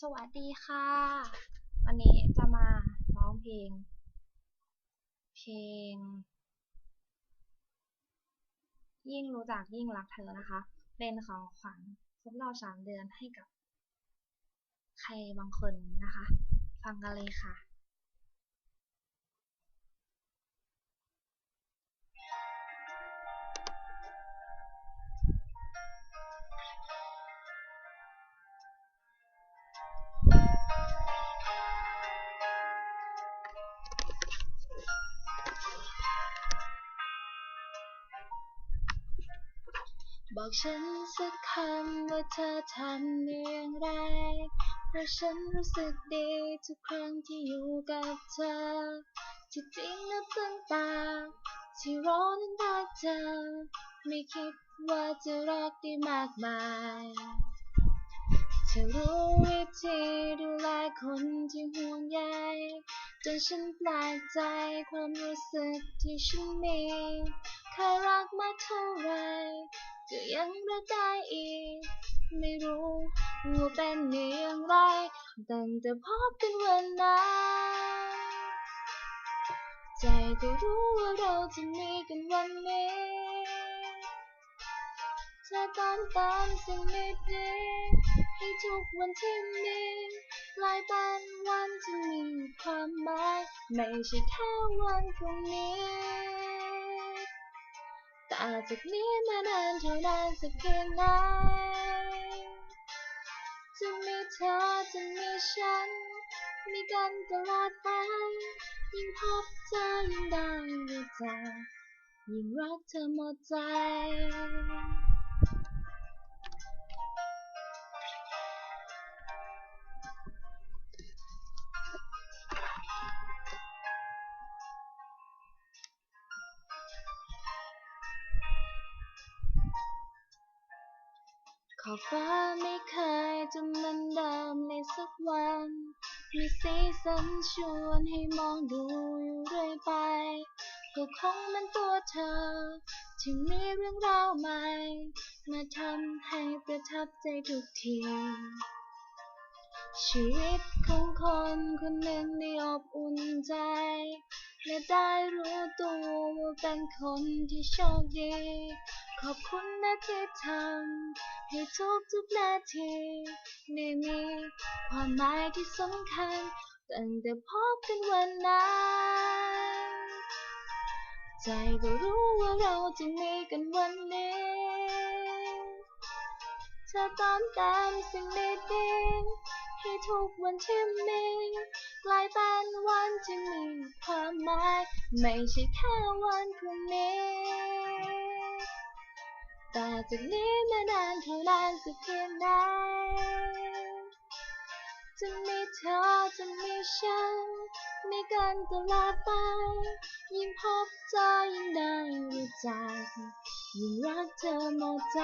สวัสดีค่ะ วันนี้จะมาร้องเพลง เพลง ยิ่งรู้จักยิ่งรักเธอนะคะ เป็นของขวัญครบรอบสามเดือนให้กับ ใครบางคนนะคะ ฟังกันเลยค่ะ บอกฉันสักคำว่าเธอทำอย่างไร เพราะฉันรู้สึกดีทุกครั้งที่อยู่กับเธอ ที่จริงนับตั้งตา ที่รอนั้นรักเธอ ไม่คิดว่าจะรักได้มากมายเธอรู้วิธีดูแลคนที่ห่วงใยจนฉันแปลกใจความรู้สึกที่ฉันมีเคยรักมาเท่าไร ก็ยังรักได้อีก ไม่รู้ว่าเป็นอย่างไรตั้งแต่พบกันวันนั้นใจก็รู้ว่าเราจะมีกันวันนี้เธอตามตามสิ่งนิดีๆให้ทุกวันที่มีกลายเป็นวันที่มีความหมาย ไม่ใช่แค่วันพรุ่งนี้ อาจจากนี้มานานเท่านานสักเพียงไหนจะมีเธอจะมีฉัน มีกันตลอดไป ยิ่งพบเธอยิ่งได้รู้จักยิ่งรักเธอหมดใจ ขอบฟ้าไม่เคยจะเหมือนเดิมในสักวัน มีสีสันชวนให้มองดูอยู่เรื่อยไป ก็คงมันตัวเธอ ที่มีเรื่องราวใหม่ มาทำให้ประทับใจทุกที ชีวิตของคนคนหนึ่งได้อบอุ่นใจ และได้รู้ตัวว่าเป็นคนที่โชคดี ขอบคุณนะที่ทำให้ทุกทุกๆนาทีได้มีความหมายที่สำคัญตั้งแต่พบกันวันนั้นใจก็รู้ว่าเราจะมีกันวันนี้เธอตามตามสิ่งดีๆให้ทุกวันที่มีกลายเป็นวันที่มีความหมาย ไม่ใช่แค่วันพรุ่งนี้ แต่จากนี้มานานเท่านานสักเพียงไหนจะมีเธอจะมีฉันมีกันตลอดไป ยิ่งพบเจอยิ่งได้รู้จักยิ่งรักเธอหมดใจ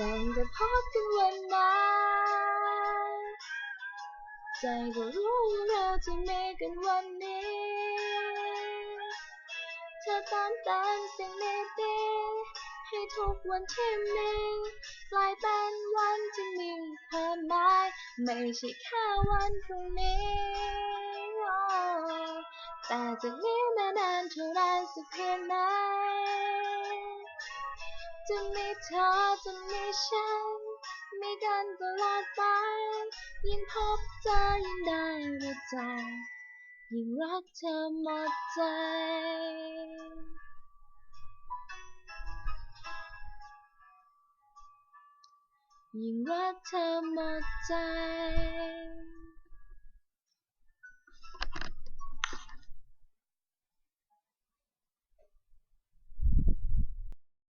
แต่พบกันวันนั้นใจก็รู้เราจะมีกันวันนี้เธอตามตามสิ่งดีให้ทุกวันที่มีกลายเป็นวันที่มีความหมายไม่ใช่แค่วันพรุ่งนี้แต่จากนี้มานานเท่านานสักเพียงไหน จะมีเธอจะมีฉันมีกันตลอดไป ยิ่งพบเจอยิ่งได้รู้จักยิ่งรักเธอหมดใจยิ่งรักเธอหมดใจ